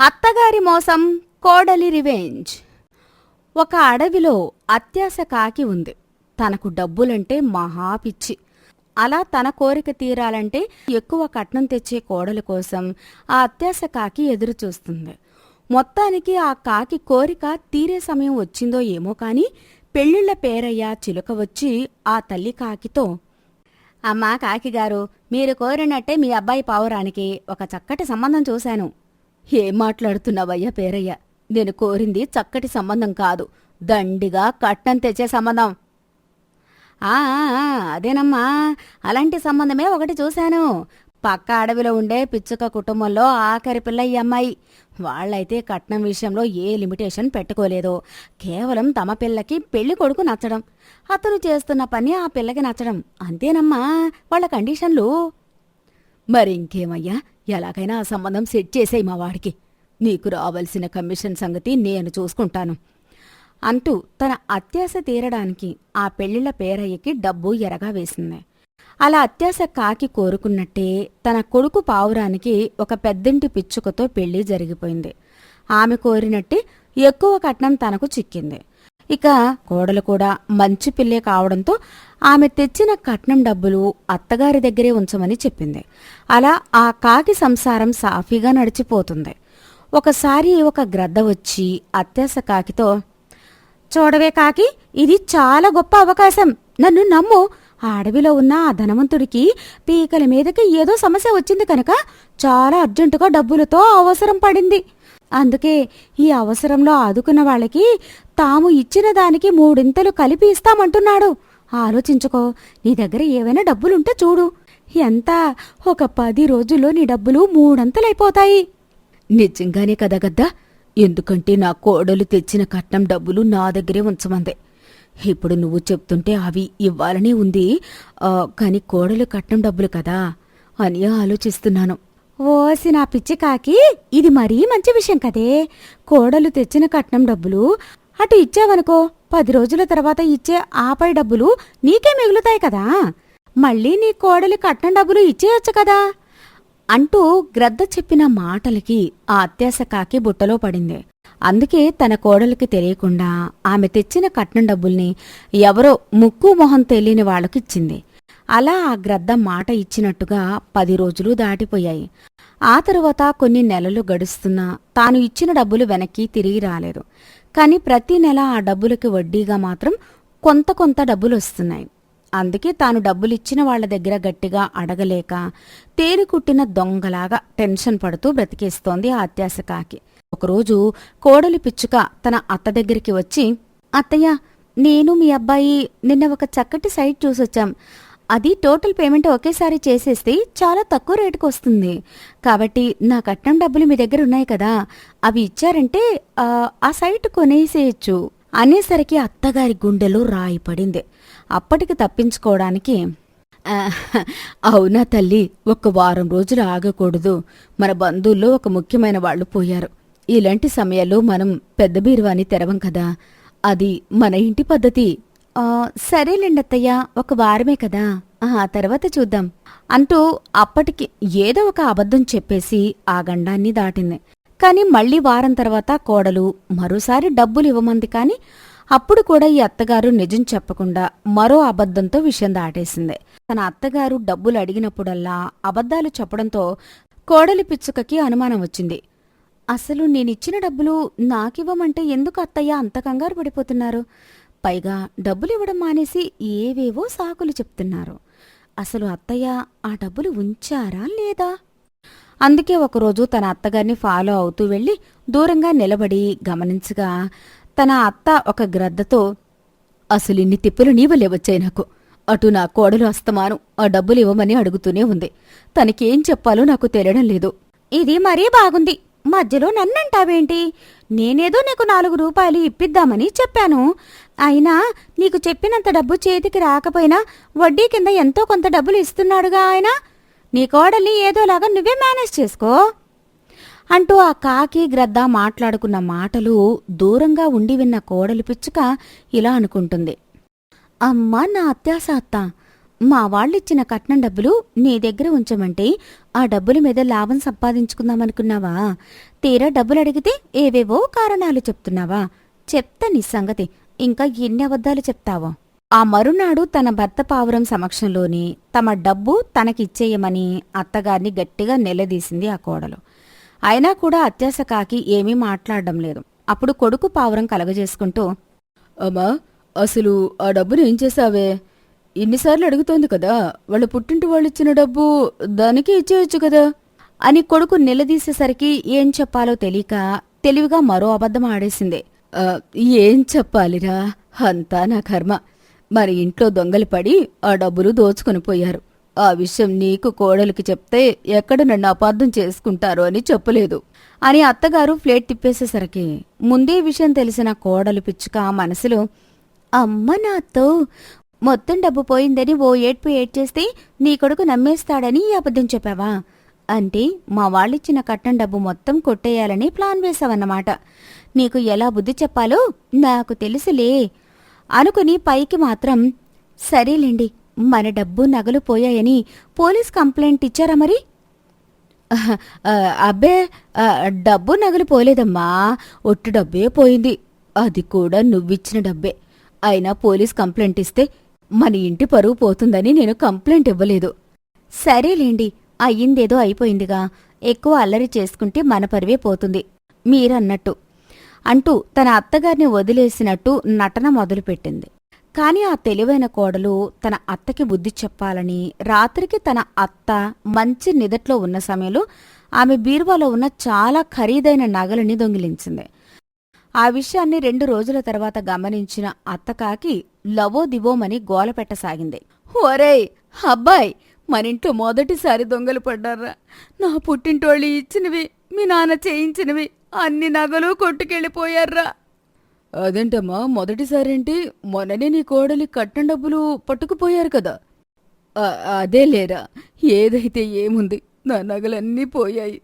అత్తగారి మోసం కోడలి రివెంజ్. ఒక అడవిలో అత్యాశ కాకి ఉంది. తనకు డబ్బులంటే మహా పిచ్చి అలా తన కోరిక తీరాలంటే ఎక్కువ కట్నం తెచ్చే కోడల కోసం ఆ అత్యాశ కాకి ఎదురు చూస్తుంది మొత్తానికి ఆ కాకి కోరిక తీరే సమయం వచ్చిందో ఏమో కాని పెళ్ళిళ్ళ పేరయ్య చిలుక వచ్చి ఆ తల్లి కాకితో అమ్మా కాకిగారు మీరు కోరినట్టే మీ అబ్బాయి పావురానికి ఒక చక్కటి సంబంధం చూశాను. ఏం మాట్లాడుతున్నావయ్యా పేరయ్య? నేను కోరింది చక్కటి సంబంధం కాదు. దండిగా కట్నం తెచ్చే సంబంధం. ఆ అదేనమ్మా. అలాంటి సంబంధమే ఒకటి చూశాను. పక్క అడవిలో ఉండే పిచ్చుక కుటుంబంలో ఆఖరి పిల్ల ఈ అమ్మాయి. వాళ్ళైతే కట్నం విషయంలో ఏ లిమిటేషన్ పెట్టుకోలేదు. కేవలం తమ పిల్లకి పెళ్ళి కొడుకు నచ్చడం. అతను చేస్తున్న పని ఆ పిల్లకి నచ్చడం. అంతేనమ్మా. వాళ్ళ కండిషన్లు? మరి ఇంకేమయ్యా ఎలాగైనా ఆ సంబంధం సెట్ చేసేయి మా వాడికి. నీకు రావలసిన కమిషన్ సంగతి నేను చూసుకుంటాను. అంటూ తన అత్యాశ తీరడానికి ఆ పెళ్ళిళ్ళ పేరయ్యకి డబ్బు ఎరగా వేసింది. అలా అత్యాశ కాకి కోరుకున్నట్టే తన కొడుకు పావురానికి ఒక పెద్దింటి పిచ్చుకతో పెళ్ళి జరిగిపోయింది. ఆమె కోరినట్టే ఎక్కువ కట్నం తనకు చిక్కింది. ఇక కోడలు కూడా మంచి పిల్లే కావడంతో ఆమె తెచ్చిన కట్నం డబ్బులు అత్తగారి దగ్గరే ఉంచమని చెప్పింది. అలా ఆ కాకి సంసారం సాఫీగా నడిచిపోతుంది. ఒకసారి ఒక గ్రద్ద వచ్చి అత్యాస కాకితో చూడవే కాకి ఇది చాలా గొప్ప అవకాశం. నన్ను నమ్ము. ఆ అడవిలో ఉన్న ఆ ధనవంతుడికి పీకల మీదకి ఏదో సమస్య వచ్చింది కనుక చాలా అర్జెంటుగా డబ్బులతో అవసరం పడింది. అందుకే ఈ అవసరంలో ఆదుకున్న వాళ్ళకి తాము ఇచ్చిన దానికి మూడింతలు కలిపి ఇస్తామంటున్నాడు. ఆలోచించుకో నీ దగ్గర ఏవైనా డబ్బులుంటే చూడు. ఎంత? ఒక పది రోజుల్లో నీ డబ్బులు మూడంతలైపోతాయి. నిజంగానే కదా గద్దా? ఎందుకంటే నా కోడలు తెచ్చిన కట్నం డబ్బులు నా దగ్గరే ఉంచమంది. ఇప్పుడు నువ్వు చెప్తుంటే అవి ఇవ్వాలనే ఉంది. కానీ కాని కోడలు కట్నం డబ్బులు కదా అని ఆలోచిస్తున్నాను. ఓసి నా పిచ్చి కాకి ఇది మరీ మంచి విషయం కదే. కోడలు తెచ్చిన కట్నం డబ్బులు అటు ఇచ్చావనుకో పది రోజుల తర్వాత ఇచ్చే ఆపై డబ్బులు నీకే మిగులుతాయి కదా. మళ్ళీ నీ కోడలి కట్నం డబ్బులు ఇచ్చేయొచ్చు కదా. అంటూ గ్రద్ద చెప్పిన మాటలకి ఆ అత్యాశ కాకి బుట్టలో పడింది. అందుకే తన కోడలికి తెలియకుండా ఆమె తెచ్చిన కట్నం డబ్బుల్ని ఎవరో ముక్కు మొహం తెలియని వాళ్ళకిచ్చింది. అలా ఆ గ్రద్ద మాట ఇచ్చినట్టుగా పది రోజులు దాటిపోయాయి. ఆ తరువాత కొన్ని నెలలు గడుస్తున్నా తాను ఇచ్చిన డబ్బులు వెనక్కి తిరిగి రాలేదు. కాని ప్రతి నెల ఆ డబ్బులకి వడ్డీగా మాత్రం కొంత కొంత డబ్బులు వస్తున్నాయి అందుకే తాను డబ్బులిచ్చిన వాళ్ళ దగ్గర గట్టిగా అడగలేక తేలికుట్టిన దొంగలాగా టెన్షన్ పడుతూ బ్రతికేస్తోంది ఆ అత్యాశ కాకి. ఒకరోజు కోడలి పిచ్చుక తన అత్త దగ్గరికి వచ్చి అత్తయ్య నేను మీ అబ్బాయి నిన్న ఒక చక్కటి సైట్ చూసొచ్చాం. అది టోటల్ పేమెంట్ ఒకేసారి చేసేస్తే చాలా తక్కువ రేటుకు వస్తుంది. కాబట్టి నా కట్నం డబ్బులు మీ దగ్గర ఉన్నాయి కదా అవి ఇచ్చారంటే ఆ, సైట్ కొనేసేయచ్చు. అనేసరికి అత్తగారి గుండెలో రాయి పడింది. అప్పటికి తప్పించుకోవడానికి అవునా తల్లి ఒక వారం రోజులు ఆగకూడదు. మన బంధువుల్లో ఒక ముఖ్యమైన వాళ్ళు పోయారు. ఇలాంటి సమయాల్లో మనం పెద్ద బీరువాని తెరవం కదా. అది మన ఇంటి పద్ధతి. సరేలేండి అత్తయ్య ఒక వారమే కదా. ఆ తర్వాత చూద్దాం. అంటూ అప్పటికి ఏదో ఒక అబద్ధం చెప్పేసి ఆ గండాన్ని దాటింది. కాని మళ్ళీ వారం తర్వాత కోడలు మరోసారి డబ్బులు ఇవ్వమంది కాని అప్పుడు కూడా ఈ అత్తగారు నిజం చెప్పకుండా మరో అబద్ధంతో విషయం దాటేసింది. తన అత్తగారు డబ్బులు అడిగినప్పుడల్లా అబద్ధాలు చెప్పడంతో కోడలి పిచ్చుకకి అనుమానం వచ్చింది. అసలు నేనిచ్చిన డబ్బులు నాకివ్వమంటే ఎందుకు అత్తయ్య అంత కంగారు పడిపోతున్నారు? పైగా డబ్బులు ఇవ్వడం మానేసి ఏవేవో సాకులు చెప్తున్నారు. అసలు అత్తయ్య ఆ డబ్బులు ఉంచారా లేదా? అందుకే ఒకరోజు తన అత్తగారిని ఫాలో అవుతూ వెళ్ళి దూరంగా నిలబడి గమనించగా తన అత్త ఒక గ్రద్దతో అసలు ఇన్ని తిప్పులు నీవలే వచ్చాయి నాకు. అటు నా కోడలు అస్తమాను. ఆ డబ్బులు ఇవ్వమని అడుగుతూనే ఉంది. తనకేం చెప్పాలో నాకు తెలియడం లేదు. ఇది మరీ బాగుంది. మధ్యలో నన్నంటావేంటి? నేనేదో నీకు నాలుగు రూపాయలు ఇప్పిద్దామని చెప్పాను. అయినా నీకు చెప్పినంత డబ్బు చేతికి రాకపోయినా వడ్డీ కింద ఎంతో కొంత డబ్బులు ఇస్తున్నాడుగా ఆయన? నీ కోడల్ని ఏదోలాగా నువ్వే మేనేజ్ చేసుకో. అంటూ ఆ కాకి గ్రద్ద మాట్లాడుకున్న మాటలు దూరంగా ఉండి విన్న కోడలి పిచ్చుక ఇలా అనుకుంటుంది. అమ్మా నా అత్యాస అత్త మా వాళ్ళిచ్చిన కట్నం డబ్బులు నీ దగ్గర ఉంచమంటే ఆ డబ్బుల మీద లాభం సంపాదించుకుందామనుకున్నావా? తీరా డబ్బులు అడిగితే ఏవేవో కారణాలు చెప్తున్నావా? చెప్తా నీ సంగతి. ఇంకా ఎన్ని అబద్ధాలు చెప్తావో? ఆ మరునాడు తన భర్త పావురం సమక్షంలోని తమ డబ్బు తనకిచ్చేయమని అత్తగారిని గట్టిగా నిలదీసింది ఆ కోడలు. అయినా కూడా అత్యాశ కాకి ఏమీ మాట్లాడడం లేదు. అప్పుడు కొడుకు పావురం కలగజేసుకుంటూ అమ్మా అసలు ఆ డబ్బుని ఏం చేశావే? ఇన్నిసార్లు అడుగుతోంది కదా వాళ్ళ పుట్టింటి వాళ్ళు ఇచ్చిన డబ్బు దానికి ఇచ్చేయచ్చు కదా. అని కొడుకు నిలదీసేసరికి ఏం చెప్పాలో తెలియక తెలివిగా మరో అబద్ధం ఆడేసింది. ఏం చెప్పాలిరా? అంతా నా కర్మ. మరి ఇంట్లో దొంగలు పడి ఆ డబ్బులు దోచుకొని పోయారు. ఆ విషయం నీకు కోడలికి చెప్తే ఎక్కడ నన్ను అపార్థం చేసుకుంటారో అని చెప్పలేదు అని అత్తగారు ప్లేట్ తిప్పేసేసరికి ముందే విషయం తెలిసిన కోడలు పిచ్చుక మనసులో అమ్మ నాతో మొత్తం డబ్బు పోయిందని ఓ ఏడ్పు ఏడ్చేస్తే నీ కొడుకు నమ్మేస్తాడని ఈ అబద్ధం చెప్పావా? అంటే మా వాళ్ళిచ్చిన కట్నం డబ్బు మొత్తం కొట్టేయాలని ప్లాన్ వేశావన్నమాట. నీకు ఎలా బుద్ధి చెప్పాలో నాకు తెలుసులే. అనుకుని పైకి మాత్రం సరేలేండి మన డబ్బు నగలు పోయాయని పోలీస్ కంప్లైంట్ ఇచ్చారా మరి? అబ్బే డబ్బు నగలు పోలేదమ్మా. ఒట్టు డబ్బే పోయింది. అది కూడా నువ్విచ్చిన డబ్బే. అయినా పోలీస్ కంప్లైంట్ ఇస్తే మన ఇంటి పరువు పోతుందని నేను కంప్లైంట్ ఇవ్వలేదు. సరేలేండి అయ్యిందేదో అయిపోయిందిగా. ఎక్కువ అల్లరి చేసుకుంటే మన పరువే పోతుంది మీరన్నట్టు అంటూ తన అత్తగారిని వదిలేసినట్టు నటన మొదలుపెట్టింది. కాని ఆ తెలివైన కోడలు తన అత్తకి బుద్ధి చెప్పాలని రాత్రికి తన అత్త మంచి నిదట్లో ఉన్న సమయంలో ఆమె బీరువాలో ఉన్న చాలా ఖరీదైన నగలని దొంగిలించింది. ఆ విషయాన్ని రెండు రోజుల తర్వాత గమనించిన అత్తకాకి లవో దివోమని గోల పెట్టసాగింది. ఒరేయ్ అబ్బాయ్ మనింట్లో మొదటిసారి దొంగలు పడ్డారా నా పుట్టింటోళ్ళు ఇచ్చినవి మీ నాన్న చేయించినవి అన్ని నగలు కొట్టుకెళ్ళిపోయారా అదేంటమ్మా మొదటిసారేంటి? మొన్ననే నీ కోడలి కట్నం డబ్బులు పట్టుకుపోయారు కదా. "ఆ, అదే లేరా. ఏదైతే ఏముంది నా నగలన్నీ పోయాయి.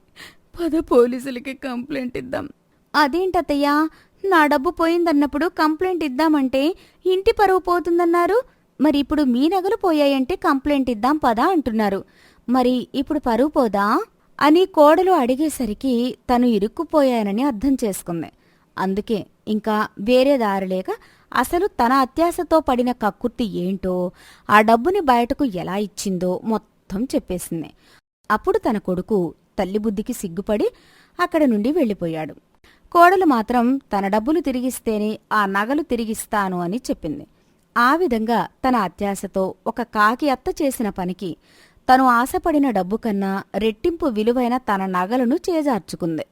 పద పోలీసులకి కంప్లైంట్ ఇద్దాం. అదేంటత్తయ్యా? నా డబ్బు పోయిందన్నప్పుడు కంప్లైంట్ ఇద్దామంటే ఇంటి పరువు పోతుందన్నారు. మరి ఇప్పుడు మీ నగలు పోయాయంటే కంప్లైంట్ ఇద్దాం పదా అంటున్నారు. మరి ఇప్పుడు పరువు పోదా? అని కోడలు అడిగేసరికి తను ఇరుక్కుపోయానని అర్థం చేసుకుంది. అందుకే ఇంకా వేరే దారి లేక అసలు తన అత్యాశతో పడిన కక్కుర్తి ఏంటో ఆ డబ్బుని బయటకు ఎలా ఇచ్చిందో మొత్తం చెప్పేసింది. అప్పుడు తన కొడుకు తల్లి బుద్ధికి సిగ్గుపడి అక్కడ నుండి వెళ్ళిపోయాడు. కోడలు మాత్రం తన డబ్బులు తిరిగిస్తేనే ఆ నగలు తిరిగిస్తాను అని చెప్పింది. ఆ విధంగా తన అత్యాశతో ఒక కాకి అత్త చేసిన పనికి తను ఆశపడిన డబ్బు కన్నా రెట్టింపు విలువైన తన నగలను చేజార్చుకుంది.